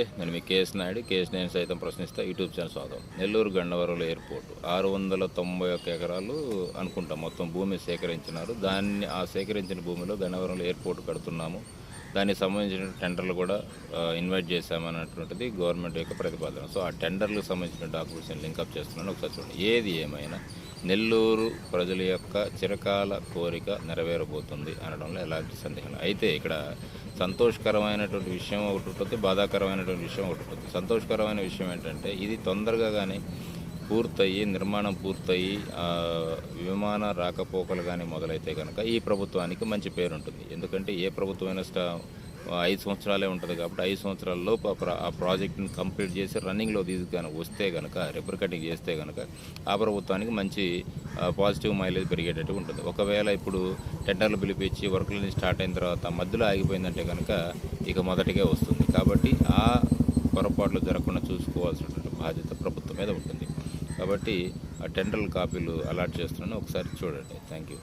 నేను మీ KS Naidu KS నేను సైతం ప్రశ్నిస్తా. యూట్యూబ్ ఛానల్ స్వాగతం. నెల్లూరు గండవరం ఎయిర్పోర్ట్. ఆరు వందల తొంభై ఒక్క ఎకరాలు అనుకుంటా. మొత్తం భూమి సేకరించినారు. దాన్ని ఆ సేకరించిన భూమిలో గన్నవరంలో ఎయిర్పోర్ట్ కడుతున్నాము. దానికి సంబంధించిన టెండర్లు కూడా ఇన్వైట్ చేశామన్నటువంటిది గవర్నమెంట్ యొక్క ప్రతిపాదన. సో ఆ టెండర్లకు సంబంధించిన డాక్యుమెంట్స్ లింకప్ చేస్తున్నాను. ఒకసారి చూడండి. ఏది ఏమైనా నెల్లూరు ప్రజల యొక్క చిరకాల కోరిక నెరవేరబోతుంది అనడంలో ఎలాంటి సందేహం అయితే ఇక్కడ సంతోషకరమైనటువంటి విషయం ఒకటి ఉంటుంది బాధాకరమైనటువంటి విషయం ఒకటి ఉంటుంది. సంతోషకరమైన విషయం ఏంటంటే ఇది తొందరగా కానీ పూర్తయి నిర్మాణం పూర్తయి విమాన రాకపోకలు కానీ మొదలైతే కనుక ఈ ప్రభుత్వానికి మంచి పేరు ఉంటుంది ఎందుకంటే ఏ ప్రభుత్వమైనా స్టా ఐదు సంవత్సరాలే ఉంటుంది కాబట్టి ఐదు సంవత్సరాల్లో ఆ ప్రాజెక్ట్ని కంప్లీట్ చేసి రన్నింగ్లో తీసుకు కనుక వస్తే కనుక రిపర్ కటింగ్ చేస్తే కనుక ఆ ప్రభుత్వానికి మంచి పాజిటివ్ మైలేజ్ పెరిగేటట్టు ఉంటుంది. ఒకవేళ ఇప్పుడు టెండర్లు పిలిపించి వర్క్లని స్టార్ట్ అయిన తర్వాత మధ్యలో ఆగిపోయిందంటే కనుక ఇక మొదటిగా వస్తుంది. కాబట్టి ఆ పొరపాట్లు జరగకుండా చూసుకోవాల్సినటువంటి బాధ్యత ప్రభుత్వం మీద ఉంటుంది. కాబట్టి ఆ టెండర్ల కాపీలు అలాట్ చేస్తున్నాను. ఒకసారి చూడండి. Thank you